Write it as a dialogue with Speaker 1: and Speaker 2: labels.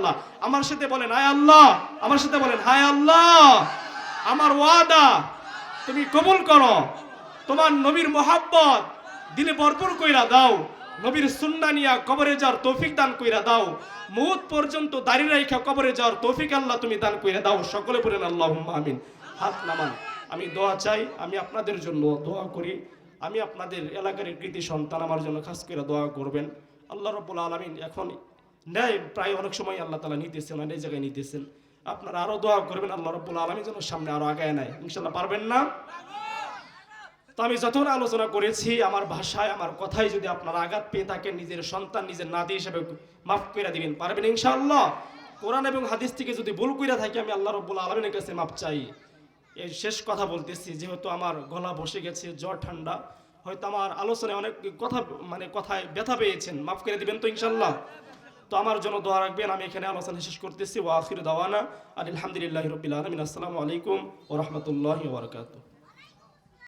Speaker 1: আল্লাহ। আমার সাথে বলেন হায় আল্লাহ। আমার সাথে বলেন, হায় আল্লাহ। আমার ওয়াদা, তুমি কবুল করো। তোমার নবীর মোহাব্বত দিলে ভরপুর কইরা দাও। নবীর সুন্না নিয়া কবরে যাওয়ার তৌফিক দান কইরা দাও। মুহূর্ত পর্যন্ত দাঁড়িয়ে রাখা কবরে যাওয়ার তৌফিক আল্লাহ তুমি দান কইরা দাও। সকলে বলেন আল্লাহ আমিন। হাত নামান। আমি দোয়া চাই, আমি আপনাদের জন্য দোয়া করি। আমি আপনাদের এলাকার কৃতি সন্তান আমার জন্য খাস করে দোয়া করবেন। আল্লাহ রব্বুল আলমিন এখন নেয় প্রায় অনেক সময় আল্লাহ তালা নিতেছেন অনেক জায়গায় নিতেছেন আপনারা আরও দোয়া করবেন, আল্লাহ রব্বুল আলমী যেন সামনে আরও আগায় নেয়। ইনশাল্লাহ পারবেন না? তো আমি যতক্ষণ আলোচনা করেছি, আমার ভাষায়, আমার কথায় যদি আপনারা আঘাত পেয়ে থাকেন, নিজের সন্তান, নিজের নাতি হিসেবে মাফ করে দিবেন, পারবেন ইনশাআল্লাহ? কোরআন এবং হাদিস থেকে যদি ভুল করে থাকি, আমি আল্লাহ রব্বুল আলমিনের কাছে মাপ চাই। এই শেষ কথা বলতেছি, যেহেতু আমার গলা বসে গেছে, জ্বর, ঠান্ডা, হয়তো আমার আলোচনায় অনেক কথা মানে কথায় ব্যথা পেয়েছেন, মাফ করে দিবেন তো ইনশাল্লাহ তো আমার জন্য দোয়া রাখবেন, আমি এখানে আলোচনা শেষ করতেছি। ওয়া আখির দাওয়ানা আলহামদুলিল্লাহ রবিল আলমিন। আসসালামু আলাইকুম ও রহমতুল্লাহ